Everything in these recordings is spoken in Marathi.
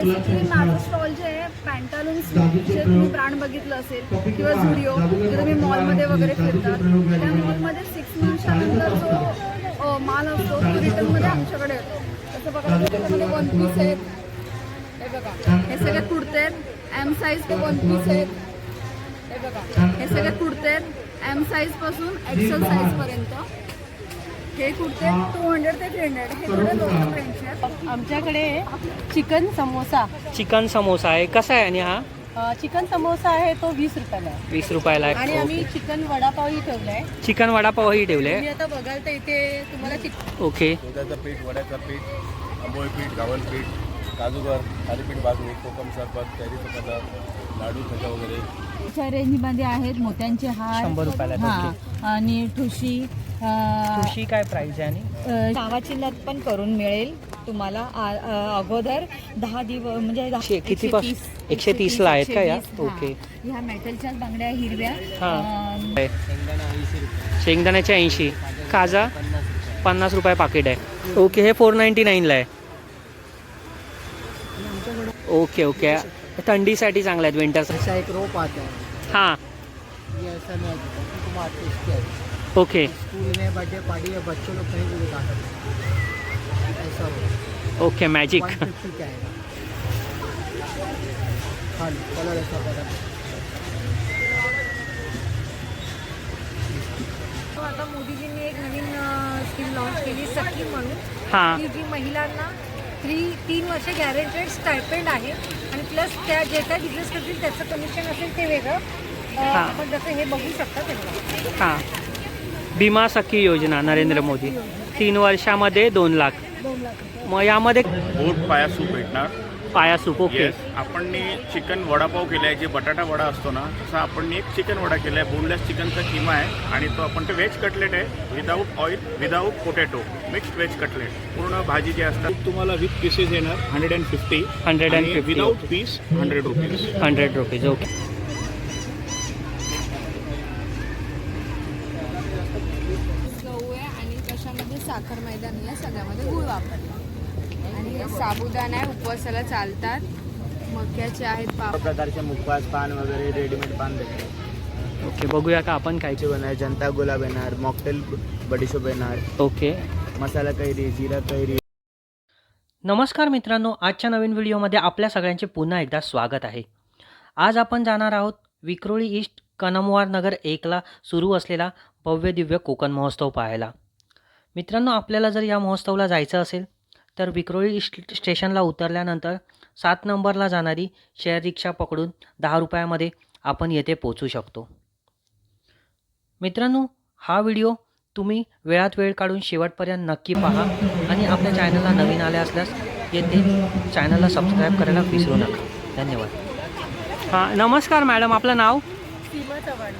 माझं स्टॉल जे आहे तुम्ही ब्रँड बघितलं असेल किंवा झुडिओ जे तुम्ही मॉलमध्ये वगैरे फिरतात त्या मॉलमध्ये सिक्स मंथच्या जो माल असतो तो रिटर्नमध्ये आमच्याकडे येतो. तसं बघा त्याच्यामध्ये वन पीस आहेत. हे बघा हे सगळे कुर्ते आहेत. एम साईजचे वन पीस आहेत. हे बघा हे सगळे कुर्ते आहेत. एम साईजपासून एक्सेल साईजपर्यंत हे कुर्ते टू हंड्रेड ते थ्री हंड्रेड हे थोडे लोकल रेंजचे आहेत. आमच्याकडे चिकन समोसा. चिकन समोसा आहे. कसा आहे आणि हा? अ, चिकन समोसा आहे तो वीस रुपयाला आहे. वीस रुपयाला आणि आहे आम्ही चिकन वडापावही ठेवलाय. चिकन वडापावही ठेवले तुम्ही आता बघाल तर इथे तुम्हाला चिकन ओके. दुधाचं पीठ वड्याचं पीठ आंबोळी पीठ गावल पीठ काजूगर थालीपीठ भाजणी कोकम सरबत कैरीचं पदार्थ लाडू खजा वगैरे च्या रेंजमध्ये आहेत मोत्यांचे हार शंभर रुपयाला हा आहे. आणि ठुशी अं, तुळशी काय प्राइस आहे आणि अं, कावाची लत पण करून मिळेल तुम्हाला आ- अं, अगोदर दहा दिवस म्हणजे दहा- शे- किती एकशे पास- तीस- एकशे तीसला आहेत का या? 120, हा. ओके. ह्या मेटलच्या बांगड्या हिरव्या हा. अं, आहे. शेंगदाण्याचे ऐंशी काजा पन्नास रुपये पाकिट आहे ओके हे फोर नाईन्टी नाईनला आहे ओके ओके थंडीसाठी चांगलं आहेत विंटर ऐसा एक रोप आता है हां. ये ऐसा नहीं आता तुम आते इसके है। ओके. स्कूल में बर्थडे पार्टी या बच्चों लोग कहीं भी दिखा सकते हैं। ऐसा हो ओके मॅजिक वन फिफ्टी का आएगा हाँ कलर ऐसा पता आता मोदीजींनी एक नवीन स्कीम लॉन्च केली सखी म्हणून. हां. की जी महिलांना थ्री तीन वर्ष गॅरेंटेड स्टायपेंड आहे. आणि प्लस त्या जे काय बिझनेस करतील त्याचं कमिशन असेल ते वेगळं. अं, हा. आपण जसं हे बघू शकता बघा. हां. भीमा सखी योजना नरेंद्र मोदी. तीन वर्षामध्ये दोन लाख. दोन लाख रुपये. मग यामध्ये बोट पाया सूप भेटणार. पाया सूप ओके येस आपण चिकन वडापाव केलाय जे बटाटा वडा असतो ना तसा आपण एक चिकन वडा केलाय बोनलेस चिकनचा किमा आहे आणि तो आपण ते व्हेज कटलेट आहे without oil without potato mixed veg cutlet पूर्ण भाजी जे असतात तुम्हाला विथ पीसेस येणार hundred and fifty 150. Without piece hundred rupees hundred rupees okay गहू आहे आणि त्याच्यामध्ये साखर मैदान आहे सगळ्यामध्ये गुळ वापरला आणि हे साबुदाणा आहे उपवासाला चालतात. मक्याचे आहेत पाप प्रकारचे मुखवास पान वगैरे रेडीमेड पान भेटते ओके बघूया का आपण काय बनणार. जनता गुलाब येणार मॉकटेल बडीशोप येणार. ओके. मसाला कैरी जिरा कैरी. नमस्कार मित्रांनो आजच्या नवीन व्हिडिओमध्ये आपल्या सगळ्यांचे पुन्हा एकदा स्वागत आहे. आज आपण जाणार आहोत विक्रोळी ईस्ट कनमवार नगर एकला सुरू असलेला भव्य दिव्य कोकण महोत्सव पाहायला. मित्रांनो आपल्याला जर या महोत्सवाला जायचं असेल तर विक्रोळी स्टेशनला उतरल्यानंतर सात नंबरला जाणारी शेअर रिक्षा पकडून दहा रुपयामध्ये आपण येथे पोचू शकतो. मित्रांनो हा व्हिडिओ तुम्ही वेळात वेळ काढून शेवटपर्यंत नक्की पहा आणि आपल्या चॅनलला नवीन आले असल्यास येथे चॅनलला सबस्क्राईब करायला विसरू नका. धन्यवाद. हां नमस्कार मॅडम आपलं नाव? सीमा चव्हाण.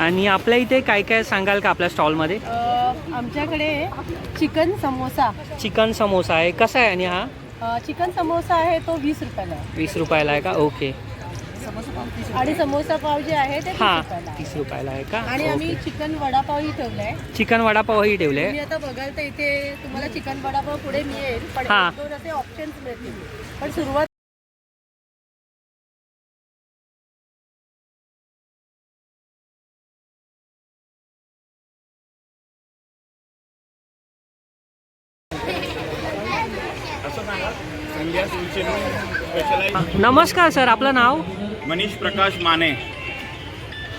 आणि आपल्या इथे काय काय सांगाल का आपल्या स्टॉलमध्ये? आमच्याकडे चिकन समोसा. चिकन समोसा आहे. कसा आहे आणि हा? चिकन समोसा आहे तो वीस रुपयाला वीस रुपयाला आहे का? ओके. आणि समोसा पाव जे आहे ते हां तीस रुपयाला आहे का? आणि आम्ही. चिकन वडापावही ठेवलाय. चिकन वडापावही ठेवले आता बघाल तर इथे तुम्हाला चिकन वडापाव पुढे मिळेल पण दोन असे ऑप्शन्स मिळतील. पण सुरुवात संध्यास स्पेशलाइज नमस्कार सर आपलं नाव? मनीष प्रकाश माने.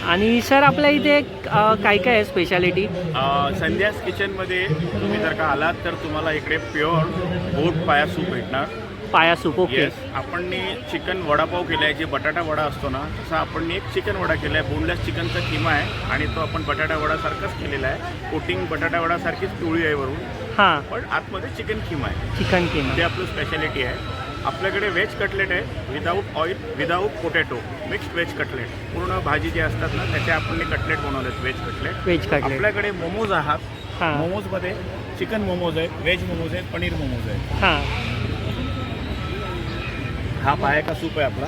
आणि सर आपल्या इथे अ, काय काय आहे स्पेशालिटी अ, संध्यास किचनमध्ये तुम्ही जर का आलात तर तुम्हाला इकडे प्युअर बोट पाया सूप भेटणार. पाया सूप ओके येस आपण चिकन वडापाव केलाय जे बटाटा वडा असतो ना तसा आपण एक चिकन वडा केलाय. बोनलेस चिकनचा किमा आहे आणि तो आपण बटाटा वडासारखाच केलेला आहे. कोटिंग बटाटा वडासारखीच पिवळी आहे वरून. हां. पण आतमध्ये चिकन किमा आहे. चिकन किमा. ते आपलं स्पेशालिटी आहे. आपल्याकडे व्हेज कटलेट आहे without oil without potato mixed veg cutlet. पूर्ण भाजी जे असतात ना त्याचे आपण कटलेट बनवलेत व्हेज कटलेट. Veg cutlet. आपल्याकडे मोमोज आहात. हां. मोमोजमध्ये चिकन मोमोज आहेत व्हेज मोमोज आहेत पनीर मोमोज आहेत हां. हा पायाचा सूप आहे आपला.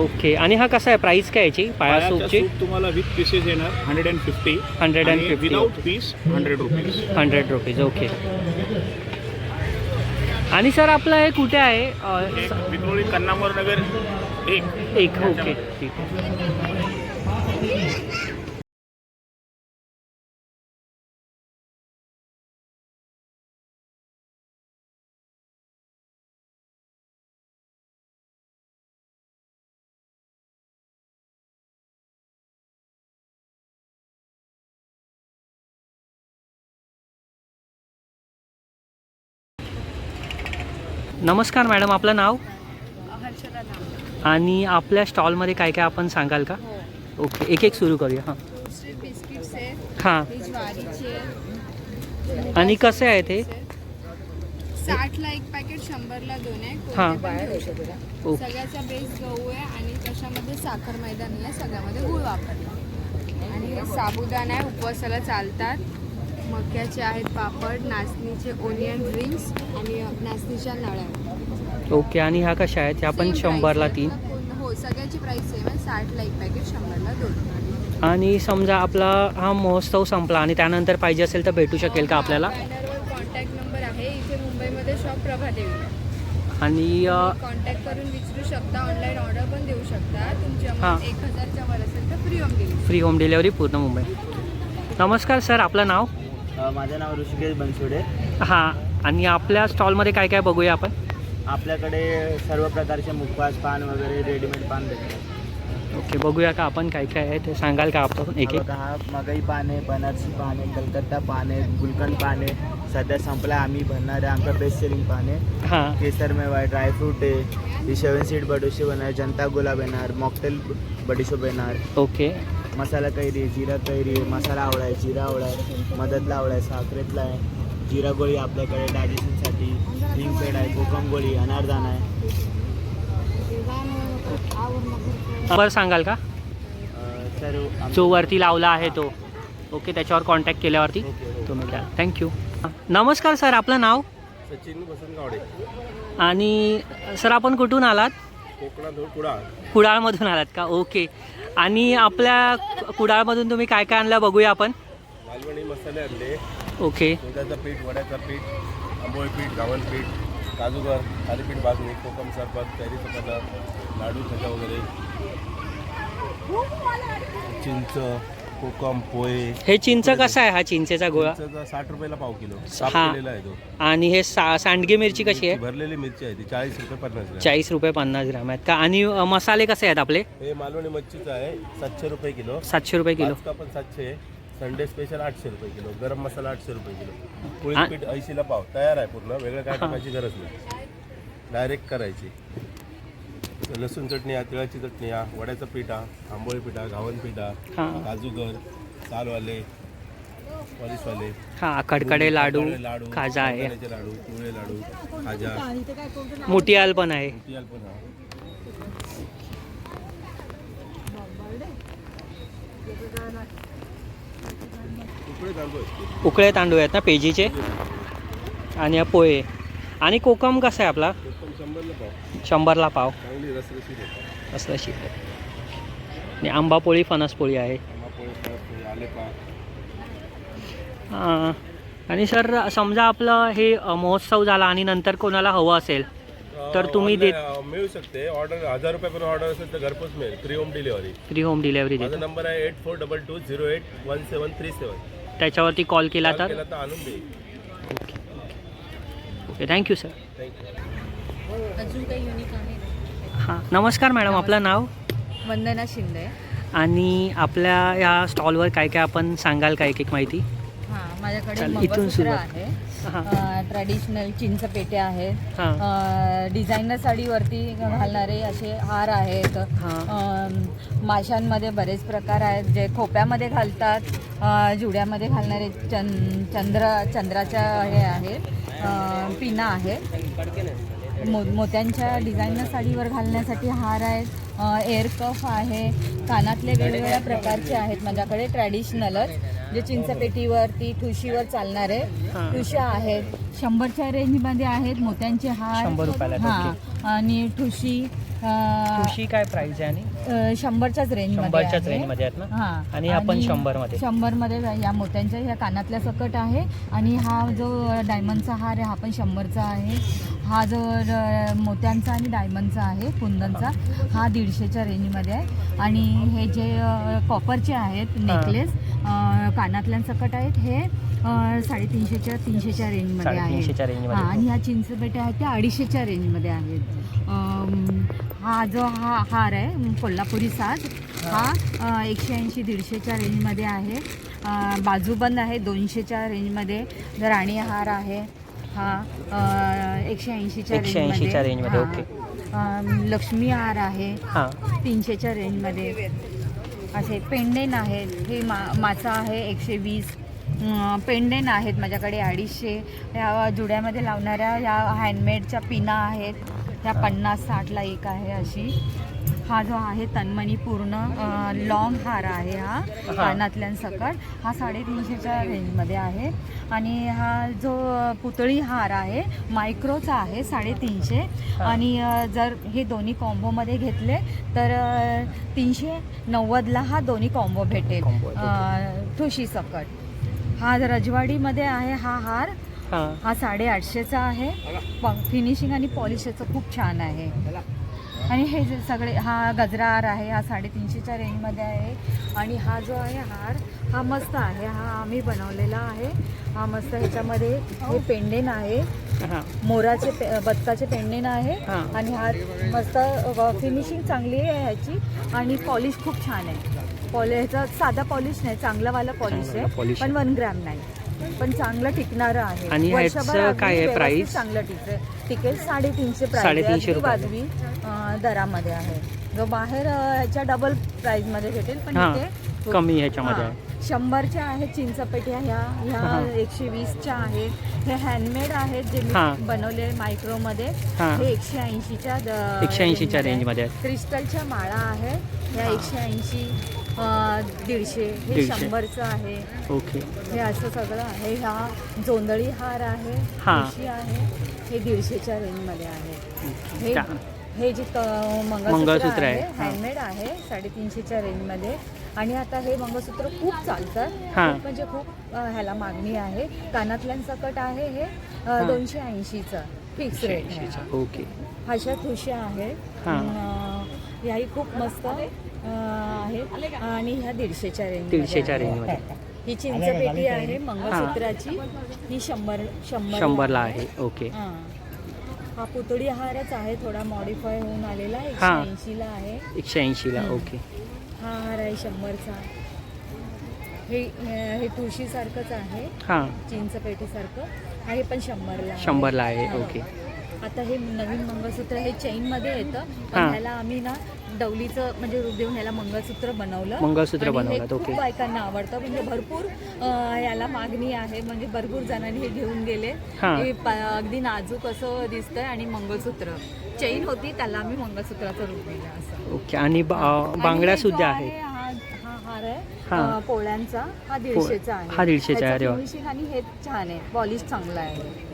ओके. आणि हा कसा आहे? प्राईस काय याची? पाया सूपची? सूप तुम्हाला विथ पीसेस येणार hundred and fifty 150. Without piece hundred rupees hundred rupees okay आणि सर आपलं हे कुठे आहे? विक्रोळी कन्नामोर नगर एक. एक ओके ठीक नमस्कार मॅडम आपलं नाव? आणि आपल्या स्टॉलमध्ये काय काय आपण सांगाल का? हो. ओके एक एक सुरू करूया हां. हां. आणि कसे आहे ते? साठला एक पॅकेट शंभरला दोन आहे. हां. सगळ्याचा बेस गहू आहे आणि त्याच्यामध्ये साखर मैदा नाही आहे सगळ्यामध्ये गुळ वापरला. आणि हे साबुदाणा आहे उपवासाला चालतात. मक्याचे आहेत पापड नाचणीचे ओनियन ड्रिंक्स आणि नाचणीच्या नळ्या. ओके आणि ह्या कशा आहेत? ह्या पण शंभरला. तीन. हो सगळ्याची प्राइस सेम आहे. साठला एक पॅकेट शंभरला दोन. आणि समजा आपला हा महोत्सव संपला आणि त्यानंतर पाहिजे असेल तर भेटू शकेल का आपल्याला? बॅनरवर कॉन्टॅक्ट नंबर आहे. इथे मुंबईमध्ये शॉप प्रभादेवी. आहे. आणि कॉन्टॅक्ट करून विचारू शकता. ऑनलाईन ऑर्डर पण देऊ शकता. तुमची हां. एक हजारच्या वर असेल तर free home delivery free home delivery पूर्ण मुंबई. नमस्कार सर आपलं नाव? माझं नाव ऋषिकेश बनसोडे. हां आणि आपल्या स्टॉलमध्ये काय काय बघूया आपण? आपल्याकडे सर्व प्रकारचे मुखवास पान वगैरे रेडीमेड पान भेटतात. ओके बघूया का आपण काय काय आहे ते सांगाल का आपण एक एक हा मगई पान आहे बनारसी पान आहे कलकत्ता पान आहे गुलकंद पान आहे सध्या संपला आम्ही भरणार आहे आमचं बेस्ट सेलिंग पान आहे. हां. केसर मेवा आहे ड्रायफ्रूट आहे ही सेवन सीड बडीशोप येणार जनता गुलाब येणार मॉकटेल बडीशोप येणार. ओके. मसाला कैरी आहे जिरा कैरी आहे मसाला आवळा आहे जिरा आवळा आहे मदतला आवळा आहे साखरेतला आहे जिरा गोळी आपल्याकडे डायजेशनसाठी हिंग पेड आहे कोकम गोळी अनारदाना आहे. बरं सांगाल का? आम- जो वरती लावला आहे तो. ओके त्याच्यावर कॉन्टॅक्ट केल्यावरती. तुम्ही द्या. थँक्यू नमस्कार सर आपलं नाव? सचिन वसंत गावडे आणि सर आपण कुठून आलात? कोकणात कुडाळ. कुडाळमधून आलात का? ओके. आणि आपल्या कुडाळमधून तुम्ही काय काय आणलं बघूया आपण. मालवणी मसाले आणले. ओके. दुधाचं पीठ वड्याचं पीठ आंबोळी पीठ गावण पीठ काजूगर थालीपीठ भाजणी कोकम सरबत कैरीचं पदार्थ लाडू खजा वगैरे चिंच कोकम पोहे हे चिंच कसा आहे हा चिंचेचा गोळा? साठ रुपयाला पाव किलो. हा. साफ केलेला आहे तो. आणि हे सा सांडगी मिरची कशी आहे? भरलेली मिरची आहे ती चाळीस रुपये पन्नास ग्रॅम. चाळीस रुपये पन्नास ग्राम आहेत का? आणि अ, मसाले कसे आहेत आपले? हे मालवणी मच्छीचं आहे सातशे रुपये किलो. सातशे रुपये किलो. का पण सातशे संडे स्पेशल आठशे रुपये किलो. गरम मसाला आठशे रुपये किलो. आ- पोळी पीठ ऐंशीला पाव. तयार आहे पूर्ण. वेगळं काय टाकायची गरज नाही. डायरेक्ट करायची. लसूण चटणी आहे तिळाची चटणी आहे वड्याचं पीठ आंबोळी पीठ घावन पीठ हां. काजूगर सालवाले पॉलिशवाले हां कडकडे लाडू लाडू खाजा आहे. लाडू पिवळे लाडू खाजा. पण आहे. मोतियाल पण आहे. उकडे तांदूळ आहेत. उकळे तांदूळ आहेत ना पेजीचे? आणि हा पोहे. आणि कोकम कसा आहे आपला? शंभरला पाव. शंभरला पाव. चांगली रसरशीत आहे असं शिक आणि आंबा पोळी फणस पोळी आहे. आंबापोळी फळपोळी आले पा हां. आणि सर समजा आपलं हे महोत्सव झाला आणि नंतर कोणाला हवं असेल तर तुम्ही देत मिळू शकते. ऑर्डर हजार रुपयापर्यंत ऑर्डर असेल तर घरपोच मिळेल. Free home delivery free home delivery माझा नंबर आहे eight four double two zero eight one seven three seven. त्याच्यावरती कॉल केला तर? केला तर आणून देईल. ओके थँक्यू सर थँक्यू अजून काही युनिक आहे हां नमस्कार मॅडम आपलं नाव? वंदना शिंदे. आणि आपल्या या स्टॉलवर काय काय आपण सांगाल का एक एक माहिती? हां माझ्याकडे चालेल, इथून मंगळसूत्र सुरुवात. आहे. हां. ट्रॅडिशनल चिंच पेटे आहेत. हां. डिझायनर साडीवरती घालणारे असे हार आहेत. अं, माशांमध्ये बरेच प्रकार आहेत जे खोप्यामध्ये घालतात. अं, जुड्यामध्ये घालणारे चंद चंद्र चंद्राच्या हे आहेत. अं, पिना आहेत मो मोत्यांच्या डिझायनर साडीवर घालण्यासाठी हार आहेत एअर कफ आहे कानातले वेगवेगळ्या प्रकारचे आहेत माझ्याकडे ट्रॅडिशनलच. जे चिंचपेटीवरती ठुशीवर चालणारे. ठुशा आहेत. शंभरच्या रेंजमध्ये आहेत मोत्यांचे हार. हां. आणि ठुशी. खुशी काय प्राइस आहे आणि? शंभरच्याच रेंजमध्ये शंभरच्याच आहे. रेंजमध्ये आहेत ना? हां. आणि हा पण शंभरमध्ये. शंभरमध्ये या मोत्यांच्या ह्या कानातल्या सकट आहे. आणि हा जो डायमंडचा हार आहे हा पण शंभरचा आहे. हा जो मोत्यांचा आणि डायमंडचा आहे कुंदनचा हा दीडशेच्या रेंजमध्ये आहे. आणि हे जे कॉपरचे आहेत नेकलेस कानातल्यांसकट आहेत. हे साडेतीनशेच्या तीनशेच्या रेंजमध्ये आहेत. हा, आणि ह्या चिंचपेट्या आहेत त्या अडीचशेच्या रेंजमध्ये आहेत. हा जो हा हार आहे कोल्हापुरी साज हा एकशे ऐंशी दीडशेच्या रेंजमध्ये आहे. बाजूबंद आहे दोनशेच्या रेंजमध्ये. राणी हार आहे हा एकशे ऐंशीच्या 180 च्या रेंजमध्ये, लक्ष्मी हार आहे तीनशेच्या रेंजमध्ये. असे पेंडेन आहेत हे मा माचा आहे एकशे वीस. पेंडेन आहेत माझ्याकडे अडीचशे. ह्या जुड्यामध्ये लावणाऱ्या ह्या हँडमेडच्या पिना आहेत. ह्या पन्नास साठला एक आहे अशी. हा जो आहे तन्मणी पूर्ण लॉंग हार आहे हा कानातल्यांसकट हा साडेतीनशेच्या रेंजमध्ये आहे. आणि हा जो पुतळी हार आहे मायक्रोचा आहे साडेतीनशे. आणि जर हे दोन्ही कॉम्बोमध्ये घेतले तर तीनशे नव्वदला हा दोन्ही कॉम्बो भेटेल. ठुशी सकट. हा रजवाडीमध्ये आहे हा हार हां. हा साडेआठशेचा आहे. फिनिशिंग आणि पॉलिशचं खूप छान आहे. आणि हे जे सगळे हा गजरा हार आहे हा साडेतीनशेच्या रेंजमध्ये आहे. आणि हा जो आहे हार हा मस्त आहे. हा आम्ही बनवलेला आहे. हा मस्त ह्याच्यामध्ये हे पेंडेन आहे. हां. मोराचे पे बदकाचे पेंडेन आहे. आणि हा मस्त फिनिशिंग चांगली आहे ह्याची. आणि पॉलिश खूप छान आहे. पॉली ह्याचा साधा पॉलिश नाही चांगलावाला पॉलिश आहे. पण वन ग्रॅम नाही. पण चांगलं टिकणारं आहे आणि ह्याचं वर्षभर अगदी काय आहे price? चांगलं टिकेल टिकेल साडेतीनशे प्राइस साडेतीनशे रुपये. वाजवी अं, दरामध्ये आहे जो बाहेर अं, ह्याच्या डबल प्राइसमध्ये भेटेल पण हां इथे कमी ह्याच्यामध्ये. आहे शंभरच्या आहेत चिंचपेट्या ह्या ह्या. एकशे वीसच्या आहेत. हे हँडमेड आहेत जे मी. बनवले मायक्रोमध्ये हां. एकशे ऐंशीच्या 180 च्या रेंजमध्ये. आहेत. क्रिस्टलच्या माळा आहे ह्या एकशे ऐंशी दीडशे. हे. शंभरचं आहे. ओके. हे असं सगळं आहे. ह्या जोंधळी हार आहे. हां. आहे. हे दीडशेच्या रेंजमध्ये आहे. हे हे जे मंगळसूत्र आहे, आहे. हँडमेड आहे साडेतीनशेच्या रेंजमध्ये आणि आता हे मंगळसूत्र खूप चालतात म्हणजे खूप ह्याला मागणी आहे. कानातल्यांसकट आहे हे. दोनशे ऐंशीचं फिक्स रेट आहे. ओके. अशा ठुश्या आहेत हां. ह्याही खूप मस्त अं, आहेत आणि ह्या दीडशेच्या रेंज दीडशेच्या रेंजमध्ये. ही चिंचपेटी आहे मंगळसूत्राची. ही शंभर शंभर शंभरला आहे. ओके. हां पुतळी हारच आहे थोडा मॉडीफाय होऊन आलेला एकशे हां. ऐंशीला आहे. एकशे ऐंशीला ओके. हा हार आहे शंभरचा. हे हे तुळशीसारखंच आहे. हां. चिंचपेटीसारखं हे पण शंभरला आहे. शंभरला आहे हां. ओके. आता हे नवीन मंगळसूत्र हे चेनमध्ये येतं. पण हां. ह्याला आम्ही ना डवलीचं म्हणजे रूप देऊन ह्याला मंगळसूत्र बनवलं. मंगळसूत्र आणि हे बनवलं, खूप ओके. बायकांना आवडतं. म्हणजे भरपूर अं, याला मागणी आहे. म्हणजे भरपूर जणांनी हे घेऊन गेले. हां. हे प- अगदी नाजूक असं दिसतंय आणि मंगळसूत्र. चेन होती त्याला आम्ही मंगळसूत्राचं रूप दिलं असं. ओके. आणि बा- आणि बांगड्या हे जो सुद्धा आहे, आहेत हा हा हार आहे हां. अं, पोळ्यांचा हा दीडशेचा आहे. हा दीडशेचा आहे, अरे वा. फिनिशिंग आणि हे छान आहे. पॉलिश चांगला आहे.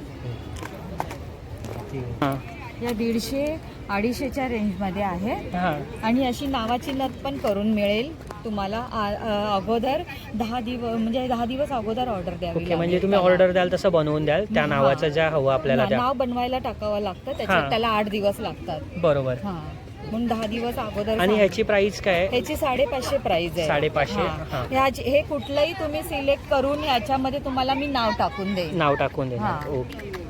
हां. या दीडशे अडीचशेच्या रेंजमध्ये आहे. हां. आणि अशी नावाची लत पण करून मिळेल तुम्हाला आ- अगोदर दहा दिवस म्हणजे दहा दिवस अगोदर ऑर्डर द्यावी ओके म्हणजे तुम्ही त्याला. ऑर्डर द्याल तसं बनवून द्याल. त्या हां. नावाचं ज्या हवं आपल्याला त्या नाव बनवायला टाकावं लागतं त्याच्यात हां. त्याला आठ दिवस लागतात. बरोबर. हा. म्हणून दहा दिवस अगोदर आणि सांग- ह्याची प्राइस काय आहे? ह्याची साडेपाचशे प्राइस आहे. साडेपाचशे, हां. हां. ह्याची- हे कुठलंही तुम्ही सिलेक्ट करून याच्यामध्ये तुम्हाला मी नाव टाकून देईन. नाव टाकून देणार. हां. ओके.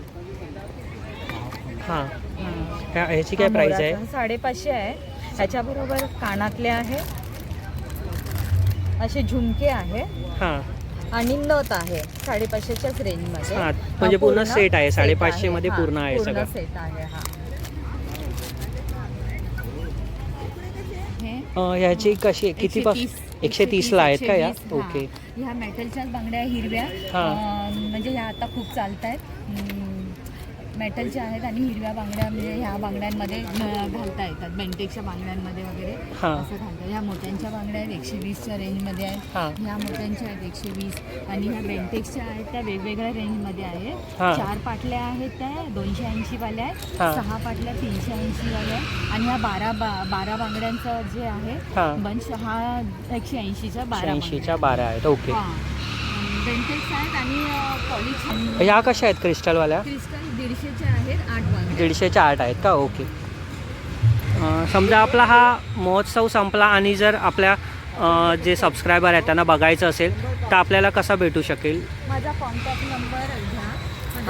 हां. हां. ह्या- ह्याची काय हा प्राइस मोराचा आहे? साडेपाचशे आहे. ह्याच्याबरोबर कानातले आहे. असे झुमके आहे. हां. आणि नथ आहे. साडेपाचशेच्याच रेंजमध्ये हां, म्हणजे पूर्ण set आहे, set साडेपाचशे मध्ये हां, पूर्ण आहे सगळं. सेट आहे हा. हे? अं, ह्याची कशी? किती पास 130, एकशे तीसला आहेत का या? 120. ओके. ह्या मेटलच्याच बांगड्या हिरव्या. हां. अं, म्हणजे ह्या आता खूप चालत आहेत मेटलच्या आहेत आणि हिरव्या बांगड्या म्हणजे ह्या बांगड्यांमध्ये घालता येतात. बेंटेक्सच्या बांगड्यांमध्ये वगैरे. असं घालतात. ह्या मोत्यांच्या बांगड्या आहेत एकशे वीसच्या रेंजमध्ये आहेत. ह्या मोत्यांच्या आहेत एकशे वीस. आणि ह्या बेंटेक्सच्या आहेत त्या वेगवेगळ्या रेंजमध्ये आहेत. चार पाटल्या आहेत त्या दोनशे ऐंशीवाल्या हां. आहेत सहा पाटल्या तीनशे ऐंशीवाल्या आहेत. आणि ह्या बारा बा बारा बांगड्यांचं जे आहे. बंच हा एकशे ऐंशीच्या बारा ऐंशीच्या बारा आहेत. ओके बेंटेक्स आहेत आणि पॉलिश ह्या कशा आहेत क्रिस्टलवाल्या क्रिस्टल दीडशेचे आहेत आठ वांगे दीडशेच्या आठ आहेत का? ओके. समजा आपला हा महोत्सव संपला आणि जर आपल्या जे सबस्क्रायबर आहेत त्यांना बघायचं असेल तर आपल्याला कसा भेटू शकेल? माझा कॉन्टॅक्ट नंबर घ्या.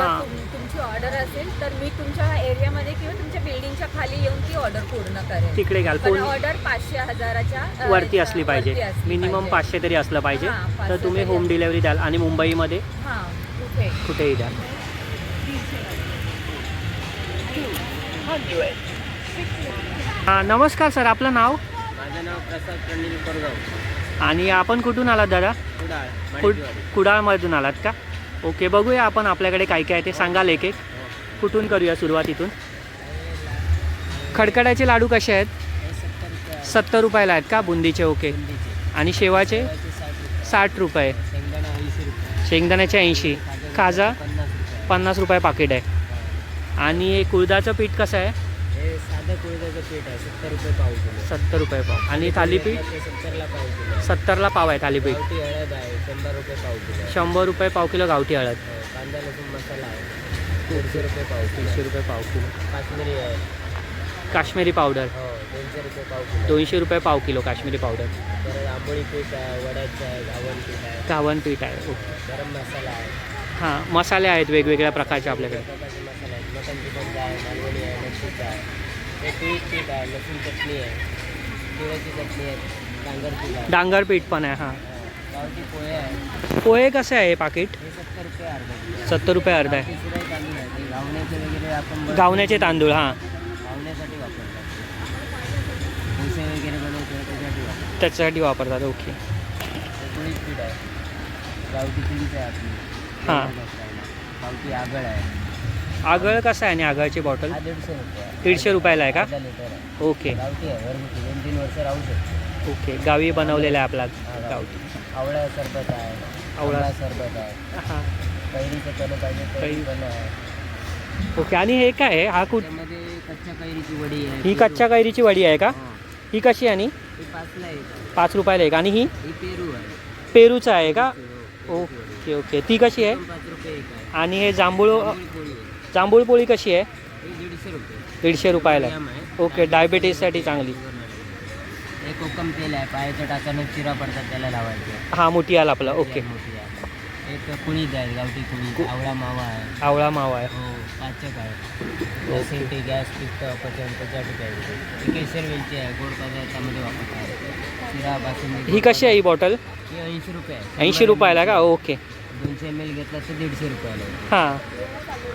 हां. तुम- तुमची ऑर्डर असेल तर मी तुमच्या एरियामध्ये किंवा तुमच्या बिल्डिंगच्या खाली येऊन ती ऑर्डर पूर्ण करेन. तिकडे घ्याल. पण ऑर्डर पाचशे हजाराच्या अ, वरती असली पाहिजे. असली मिनिमम. पाचशे तरी असलं पाहिजे. हां, तर तुम्ही तरी होम. डिलेवरी द्याल. आणि मुंबईमध्ये हां कुठे? कुठेही द्याल. हां नमस्कार सर आपलं नाव? माझं नाव प्रसाद प्रनिल परगाव आणि आपण कुठून आलात दादा? कुडाळ कुड कुडाळमधून आलात का? ओके बघूया आपण आपल्याकडे काय काय आहे ते. सांगाल एक एक. कुठून करूया सुरुवात इथून खडखड्याचे लाडू कसे आहेत? सत्तर रुपयाला आहेत का? बुंदीचे ओके. आणि शेवाचे? साठ रुपये. शेंगदाण्याचे ऐंशी. खाजा पन्नास रुपये पाकिट आहे. आणि हे कुळदाचं पीठ कसं आहे? हे साधं कुळद्याचं पीठ आहे सत्तर रुपये पाव किलो. सत्तर रुपये पाव. आणि थालीपीठ? सत्तरला पाव किलो आहे. सत्तरला पाव आहे थालीपीठ. गावठी हळद आहे शंभर रुपये पाव किलो. शंभर रुपये पाव किलो गावठी हळद. हो, कांदा लसूण मसाला आहे. दीडशे रुपये पाव किलो. तीनशे रुपये पाव किलो. काश्मीरी आहे. काश्मीरी पावडर. हो दोनशे रुपये पाव किलो. दोनशे रुपये पाव किलो काश्मीरी पावडर. परत आंबोळी पीठ आहे वड्याचं आहे घावण पीठ आहे. घावन पीठ आहे ओके. गरम मसाला आहे. हां मसाले आहेत वेगवेगळ्या प्रकारचे आपल्याकडे. मटन चिकनचा आहे मालवणी आहे मच्छीचा आहे हे पीठ आहे लसूण चटणी आहे तिळाची चटणी आहे डांगर पीठ आहे डांगर पीठ पण आहे हां. हा. गावठी पोहे आहे. पोहे कसे आहे पाकिट? हे सत्तर रुपये अर्धा सत्तर रुपये अर्धा आहे. सुराई तांदूळ आहे. ते घावण्याचे वगैरे आपण बनवतो. गावण्याचे तांदूळ हां. घावण्यासाठी वापरतात. डोसे वगैरे बनवतो त्याच्यासाठी वापरतात. त्याच्यासाठी वापरतात ओके. पोळीच पीठ आहे. गावठी पिढीच आहे आपली. हां. गावठी आगळ आहे. आगळ कसं आहे आणि आगळची बॉटल दीडशे रुपये. आहे दीडशे रुपयाला आहे का? अर्धा लिटर आहे. ओके. गावठी आहे घरगुती दोन तीन वर्ष राहू शकते. ओके. गावी बनवलेला आहे आपला गावठी. आवळा सरबत आहे. आवळा. आवळा सरबत आहे. हां. कैरीचं पण पाहिजे कैरी कैरी. पण आहे. ओके. आणि हे काय आहे? हा कुठ त्यामध्ये कच्च्या कैरीची वडी आहे ही कच्च्या कैरीची वडी आहे का? हा. ही कशी आहे आणि? ही पाचला आहे. पाच रुपयाला एक आणि ही? ही पेरू आहे. पेरूचं आहे का? Okay okay. ती कशी आहे? दोन पाच रुपये एक आहे. आणि हे जांभूळ आहे जांभूळ पोळी कशी आहे? दीडशे रुपये. दीडशे रुपयाला आहे. आहे. ओके डायबिटीजसाठी चांगली. हे कोकम तेल आहे पायाच्या टाचानं चिरा पडतात त्याला लावायचे. हा मोठी आला आपला. ओके. मोठी आहे. एक कुळीद आहे गावठी कुळीद आवळा मावा आहे. आवळा मावा आहे. हो पाचक आहे. गॅस पित्त अपचन त्याच्यासाठी पाहिजे ही केशर वेलची आहे गोड पदार्थामध्ये वापरतात. शिरा बासुंदी ही कशी आहे ही बॉटल ही ऐंशी रुपये आहे. ऐंशी रुपयाला का? ओके. दोनशे एम एल घेतला तर दीडशे रुपयाला. हां.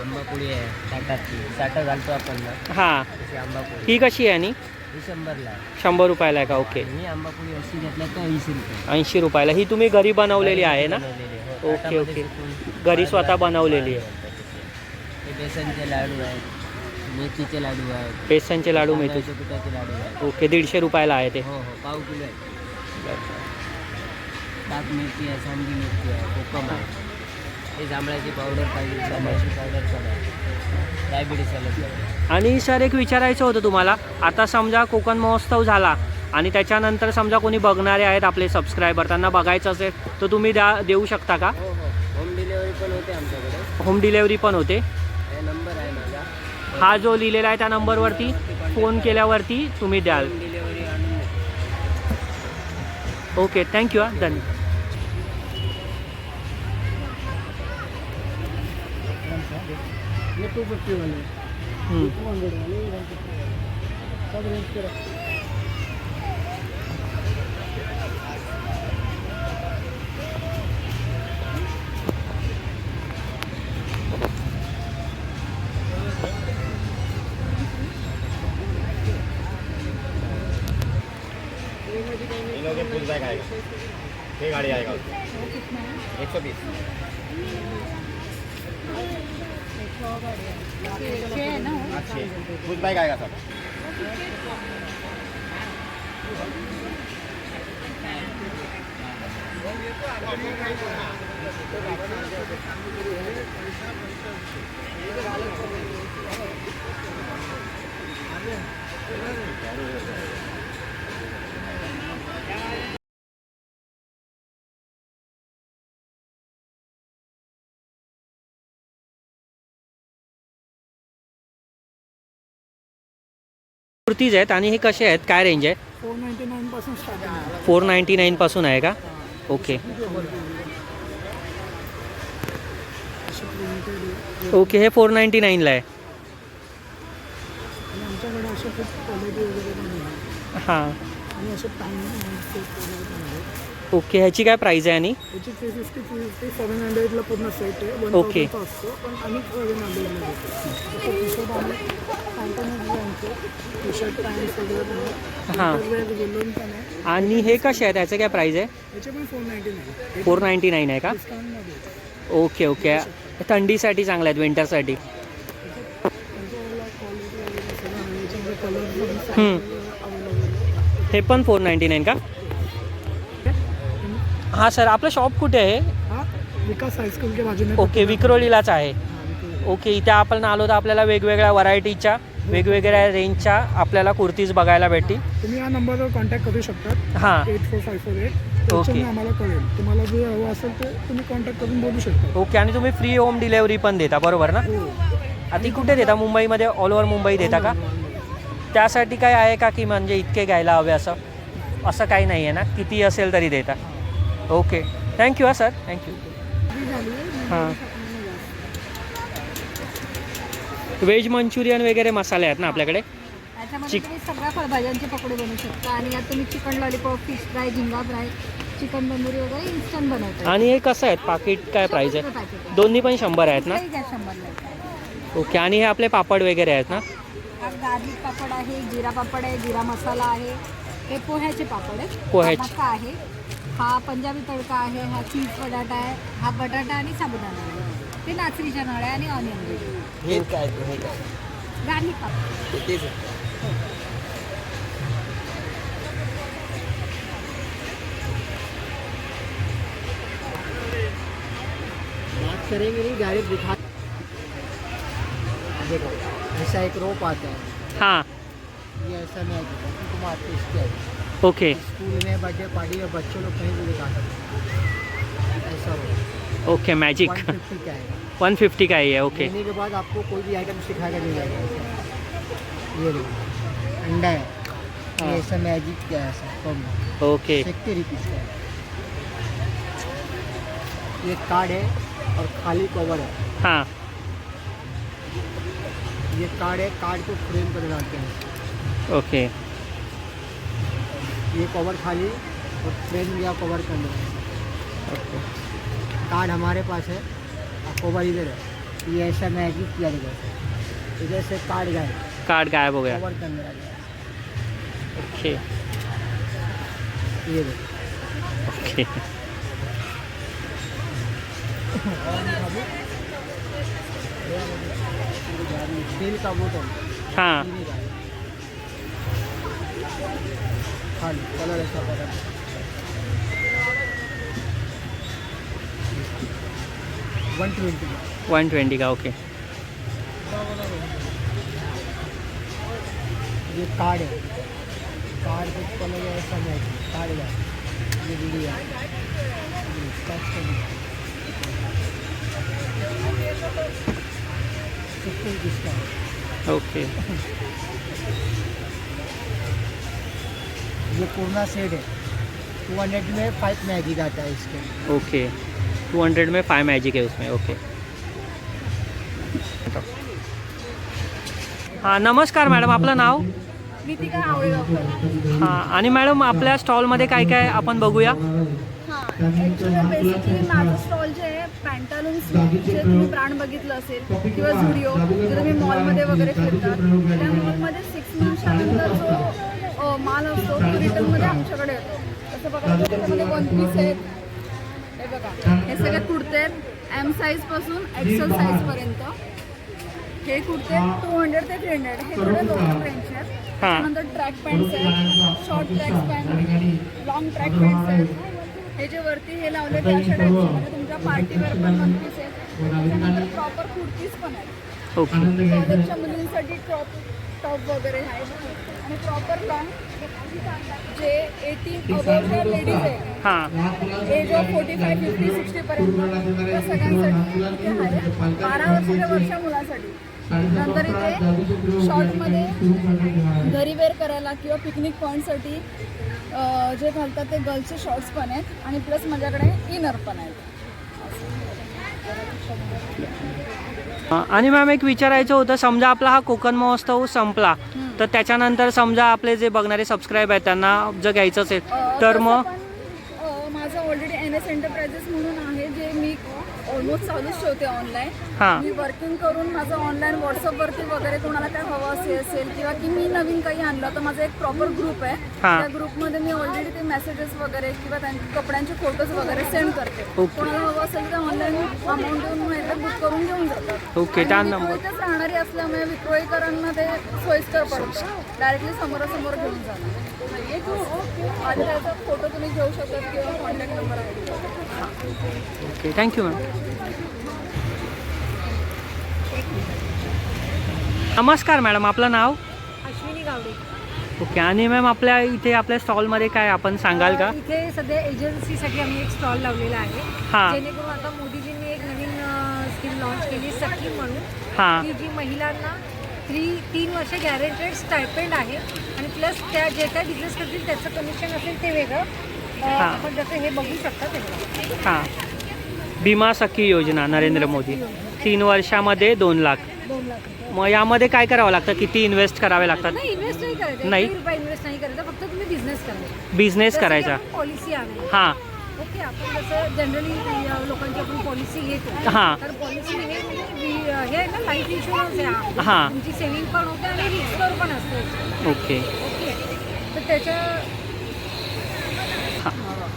आंबापोळी आहे ताटातली ताटं घालतो आपण ना हां. तशी आंबापोळी ही कशी आहे आणि? ही शंभरला आहे. शंभर रुपयाला आहे का? ओके. आणि ही आंबापोळी अशी घेतल्या तर ऐंशी रुपये. ऐंशी रुपयाला. ही तुम्ही घरी बनवलेली आहे ना? बनवलेली आहे. हो, ओके, ताटामध्ये ओके. घरी स्वतः बनवलेली आहे. हे बेसनचे लाडू आहेत. मेथीचे लाडू आहेत. बेसनचे लाडू मेथी तांदळाच्या पिठाचे लाडू आहेत. ओके दीडशे रुपयाला आहे ते. हो हो पाव किलो आहे. ताक मिरची आहे सांडगी मिरची आहे कोकम आहे. हे जांभळाची पावडर पाहिजे जांभळाची पावडर पण आहे. डायबिटीस आलं आणि सर एक विचारायचं होतं तुम्हाला. आता समजा कोकण महोत्सव झाला आणि त्याच्यानंतर समजा कोणी बघणारे आहेत आपले सबस्क्रायबर त्यांना बघायचं असेल तर तुम्ही द्या देऊ शकता का? हो हो. होम डिलेवरी पण होते आमच्याकडे. होम डिलेवरी पण होते. हे नंबर आहे माझा. हा जो लिहिलेला आहे त्या नंबरवरती फोन केल्यावरती तुम्ही द्याल. डिलेवरी. ओके थँक्यू हां. धन्यवाद टू फिफ्टी वाले हम्म. टू हंड्रेड वाले वन फिफ्टी सब रेंज के रखते हैं। ये गाड़ी आएगा एक सौ बीस છે ભૂતભાઈ ગયા હતા Yeah. कुर्तीज आहेत आणि हे कसे आहेत? काय रेंज आहे? फोर नाईन्टी नाईनपासून फोर नाईन्टी नाईनपासून आहे का? ओके. ओके हे फोर नाईन्टी नाईनला आहे. हां. आहे ओके ह्याची काय प्राईज आहे आणि? याची three fifty three fifty seven हंड्रेडला पूर्ण सेट आहे. One Okay. थाउजंडचा असतो पण आम्ही सेवन हंड्रेडला देतो टी शर्ट आम्ही पॅन्टनच आणतो टी शर्ट पॅन्ट्स वगैरे पण आहे. हां. वेगवेगळे विलोन पण आहे. आणि हे कसे आहेत ह्याचं काय प्राईज आहे? याचे पण four ninety nine four ninety nine आहे का? डिस्काउंटमध्ये ओके ओके. थंडीसाठी चांगले आहेत विंटरसाठी त्यांच्यावाला क्वालिटी वगैरे सगळं आहे. याच्यामध्ये कलर पण हम्म. अवेलेबल हे पण फोर नाईन्टी नाईन का? हां सर आपलं शॉप कुठे आहे? हा विकास हायस्कूल के बाजू में ओके विक्रोलीलाच आहे? ओके इथे आपण आलो तर आपल्याला वेगवेगळ्या व्हरायटीच्या वेगवेगळ्या रेंजच्या आपल्याला कुर्तीज बघायला भेटतील. तुम्ही या नंबरवर कॉन्टॅक्ट करू शकतात हां. Eight four five four eight Okay. आम्हाला कळेल. तुम्हाला जे हवं असेल ते तुम्ही कॉन्टॅक्ट करून बोलू शकता. ओके आणि तुम्ही फ्री होम डिलेवरी पण देता बरोबर ना? हो. आता ती कुठे देता? मुंबईमध्ये ऑल ओव्हर मुंबई देता का? त्यासाठी काय आहे का की म्हणजे इतके घ्यायला हवे असं? असं काही नाही आहे ना? किती असेल तरी देता. ओके. थँक्यू हा सर थँक्यू हां. व्हेज मंचुरियन वगैरे मसाले आहेत ना आपल्याकडे? त्याच्यामध्ये चिक- तुम्ही सगळ्या फळभाज्यांचे पकोडे बनवू शकता. आणि यात तुम्ही चिकन लॉलीपॉप फिश फ्राय झिंगा फ्राय चिकन तंदुरी वगैरे इन्स्टंट बनवता आणि हे कसं आहेत? पाकिट काय प्राईस आहे? दोन्ही पण शंभर आहेत ना? आहे घ्या शंभरला ओके. आणि हे आपले पापड वगैरे आहेत ना? गार्लिक पापड आहे जिरा पापड आहे जिरा मसाला आहे. हे पोह्याचे पापड आहे पोह्याचे. मका आहे. हा पंजाबी तडका आहे हा चीज बटाटा आहे हा बटाटा आणि साबुदाणा आहे. ते नाचणीच्या नळ्या आणि ऑनियन हे काय हे काय गार्लिक पापड. तेच बात करेंगे नहीं डायरेक्ट दिखा देखो ऐसा एक रोप आता है। हां। ये ऐसा नहीं आता तुम आते इसके आगे ओके स्कूल में बर्थडे पार्टी में बच्चों लोग कहीं भी दिखा सकते। ऐसा हो ओके मैजिक वन फिफ्टी का है ही ओके लेने के बाद आपको कोई भी आइटम सिखाकर नहीं जाएगा। ये देखो अंडा है। हाँ। ये ऐसा मैजिक क्या है ओके सेक्टर रुपीज़ का ये कार्ड है और खाली कवर है। हाँ। ये कार्ड है कार्ड को फ्रेम पर डालते हैं। ओके ये कवर खाली और फ्रेम या कवर कर लो। ओके कार्ड हमारे पास है और कवर इधर है। ये ऐसा मैजिक किया इधर इधर से कार्ड गायब। कार्ड गायब हो गया। कवर के अंदर आ गया ओके ये ओके का बोतल हाँ। पीने का खाली. Colour one twenty one twenty का? ओके. ये कार्ड है कार्ड पे कलर है ऐसा नहीं कार्ड है ये वीडियो है ओके. ये पूर्णा सेट है। टू हंड्रेड में फाइव मैजिक आता है इसके। ओके टू हंड्रेड में फाइव मैजिक है उसमें ओके हां नमस्कार मॅडम आपलं नाव? आवळेगावकर. हां आणि मॅडम आपल्या स्टॉलमध्ये काय काय आपण बघूया? हां बेसिकली माझं स्टॉल जे आहे पॅन्टालून्स जे तुम्ही ब्रँड बघितलं असेल किंवा झुडिओ जे तुम्ही मॉलमध्ये वगैरे फिरतात त्या मॉलमध्ये सिक्स जो माल असतो तो रिटर्नमध्ये आमच्याकडे येतो. तसं बघायला तर त्याच्यामध्ये वन पीस आहेत. हे बघा हे सगळे कुर्ते एम साईजपासून एक्सेल साईजपर्यंत हे कुर्ते टू हंड्रेड ते थ्री हंड्रेड हे थोडे लोकल रेंजचे आहेत. त्यानंतर ट्रॅक पॅन्ट्स आहेत short track pant long track pants आहेत. हे जे वरती हे लावले ते अशा टाईपचे तुमच्या पार्टीवेअर पण वन पीस आहेत. त्याच्यानंतर प्रॉपर कुर्तीज पण आहेत. कॉलेजच्या मुलींसाठी टॉप टॉप वगैरे आहेत आणि प्रॉपर लॉंग जे अबोवच्या लेडीज आहेत हां. Age of forty five fifty सिक्स्टीपर्यंत त्या सगळ्यांसाठी इथे आहे. बारा वर्षाच्या मुलांसाठी. नंतर इथे शॉर्टमध्ये घरी वेअर करायला किंवा पिकनिक पॉईंटसाठी जे घालतात ते गर्ल्सचे शॉर्ट्स पण आहेत आणि प्लस माझ्याकडे इनर पण आहेत. आणि मॅम एक विचारायचं होतं समजा आपला हा कोकण महोत्सव संपला. तर त्याच्यानंतर समजा आपले जे बघणारे सबस्क्राईब आहेत त्यांना जर घ्यायचं असेल तर मग माझं ऑलरेडी एन एस एंटरप्राइजेस म्हणून ऑलमोस्ट चालूच ठेवते ऑनलाईन हां. मी वर्किंग करून माझं ऑनलाईन व्हॉट्सअपवरती वगैरे कोणाला काय हवं असेल असेल किंवा की मी नवीन काही आणलं तर माझा एक प्रॉपर ग्रुप आहे. हां. त्या ग्रुपमध्ये मी ऑलरेडी ते मेसेजेस वगैरे किंवा त्यांच्या कपड्यांचे फोटोज वगैरे सेंड करते. ओके. कोणाला हवं असेल तर ऑनलाईन अमाऊंट देऊन माहिती बुक करून घेऊन जातात. ओके, त्या मी नंबर- विक्रोळीतच राहणारी असल्यामुळे विक्रोळीकरांना ते सोयीस्कर पडतं. डायरेक्टली समोरासमोर घेऊन जाणं त्याचा फोटो तुम्ही घेऊ शकता किंवा कॉन्टॅक्ट नंबर आहे. ओके थँक्यू मॅम नमस्कार मॅडम आपलं नाव? अश्विनी गावडे. ओके आणि मॅम आपल्या इथे आपल्या स्टॉलमध्ये काय आपण सांगाल का? इथे सध्या एजन्सीसाठी आम्ही एक स्टॉल लावलेला आहे. हां. जेणेकरून आता मोदीजींनी एक नवीन स्कीम लॉन्च केली सखी म्हणून. हां. जी महिलांना थ्री तीन वर्ष गॅरेंटेड स्टायपेंड आहे. आणि प्लस त्या जे काय बिझनेस करतील त्याचं कमिशन असेल ते वेगळं. आपण जसं हे बघू शकता तेवढं हां. भीमा सखी योजना नरेंद्र मोदी. तीन वर्षामध्ये दोन लाख. दोन लाख रुपये. मग यामध्ये काय करावं लागतं? किती इन्व्हेस्ट करावे लागतात? नाही इन्व्हेस्ट करायचं. फक्त तुम्ही बिझनेस करायचा. बिझनेस करायचा पॉलिसी हां. ओके आपण जसं जनरली लोकांची आपण पॉलिसी घेतो हां. तर पॉलिसी हे म्हणजे हे ना लाईफ इन्शुरन्स आहे हा. हां. तुमची सेव्हिंग पण होते आणि रिस्कवर पण असते. ओके. ओके. तर त्याच्या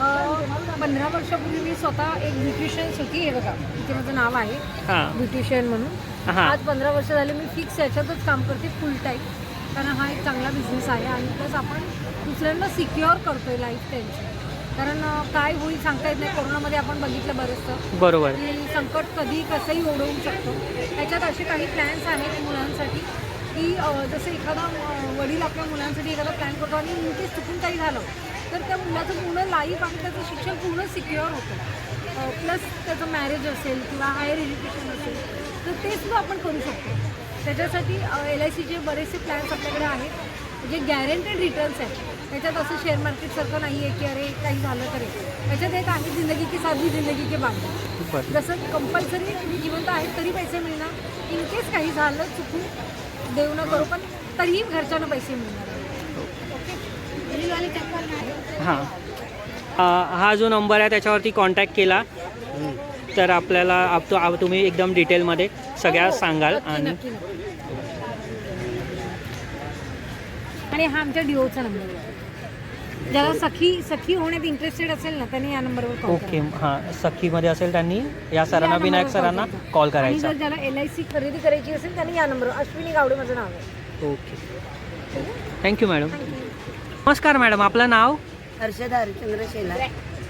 अं, पंधरा वर्षापूर्वी मी स्वतः एक ब्युटिशियन्स होती हे बघा इथे माझं नाव आहे. हां. ब्युटिशियन म्हणून. हां. आज पंधरा वर्ष झाले मी फिक्स याच्यातच काम करते फुल टाईम कारण हा एक चांगला बिझनेस आहे आणि प्लस आपण दुसऱ्यांना सिक्युअर करतोय लाईफ त्यांची. कारण काय होईल सांगता येत नाही. कोरोनामध्ये आपण बघितलं बरंचसं बरोबर. की संकट कधी कसंही ओढवू शकतो. त्याच्यात असे काही प्लॅन्स आहेत मुलांसाठी की जसं एखादा वडील आपल्या मुलांसाठी एखादा प्लॅन करतो आणि ते चुकून काही झालं तर त्या मुलाचं पूर्ण लाईफ आणि त्याचं शिक्षण पूर्ण सिक्युअर होतं. प्लस त्याचं मॅरेज असेल किंवा हायर एज्युकेशन असेल तर ते सुद्धा आपण करू शकतो. त्याच्यासाठी एल आय सीचे बरेचसे प्लॅन्स आपल्याकडे आहेत. जे गॅरंटेड रिटर्न्स आहेत. त्याच्यात असं शेअर मार्केटसारखं नाही आहे की अरे काही झालं तर. हे. त्याच्यात एक आहे जिंदगी की साधी जिंदगी के बांधे जसं कंपल्सरी तुम्ही जिवंत आहेत तरी पैसे मिळणार. इन केस काही झालं चुकून देऊ न करू पण तरीही घरच्यांना पैसे मिळणार. ओके हां. हा जो नंबर आहे त्याच्यावरती कॉन्टॅक्ट केला. तर आपल्याला आप तो आप- तुम्ही एकदम डिटेलमध्ये सगळ्या सांगाल नक्की, आणि नक्की, नक्की. आणि हा आमच्या डिओचा नंबर आहे. ज्याला सखी सखी होण्यात इंटरेस्टेड असेल ना त्यांनी या नंबरवर कॉल ओके हां सखीमध्ये असेल त्यांनी या सरांना विनायक सरांना कॉल आणि करायचा. जर ज्याला एल आय सी खरेदी करायची असेल त्यांनी या नंबरवर अश्विनी गावडे माझं नाव आहे. ओके थँक्यू मॅडम नमस्कार मॅडम आपलं नाव? हर्षद हरिचंद्र शेलार.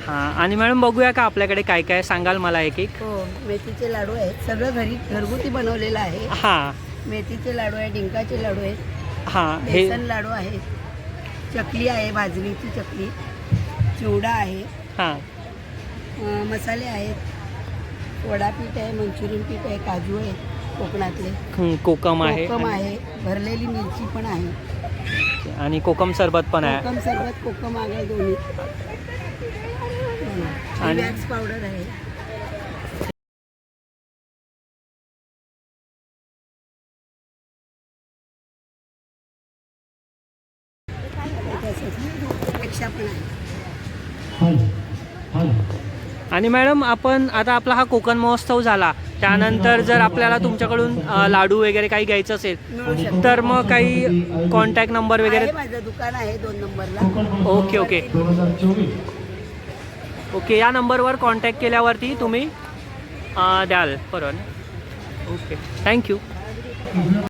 हां आणि मॅडम बघूया का आपल्याकडे काय काय सांगाल मला एक एक? हो मेथीचे लाडू आहेत. सगळं घरी घरगुती बनवलेलं आहे. हां. मेथीचे लाडू आहे डिंकाचे लाडू आहेत. हां हे बेसन लाडू आहे चकली आहे भाजणीची चकली. चिवडा आहे. हां. अं, मसाले आहेत. वडापीठ आहे मंचुरियन पीठ आहे काजू आहे कोकणातले. हं, कोकम आहे. कोकम आहे. भरलेली मिरची पण आहे. आणि कोकम सरबत पण आहे. कोकम सरबत कोकम आहे दोन्ही. आणि- वॅक्स पावडर आहे. आणि मॅडम आपण आता आपला हा कोकण महोत्सव झाला त्यानंतर जर आपल्याला तुमच्याकडून लाडू वगैरे काही घ्यायचं असेल. तर मग काही कॉन्टॅक्ट नंबर वगैरे माझं दुकान आहे दोन नंबरला ओके ओके ओके या नंबरवर कॉन्टॅक्ट केल्यावरती तुम्ही द्याल ना? Okay thank you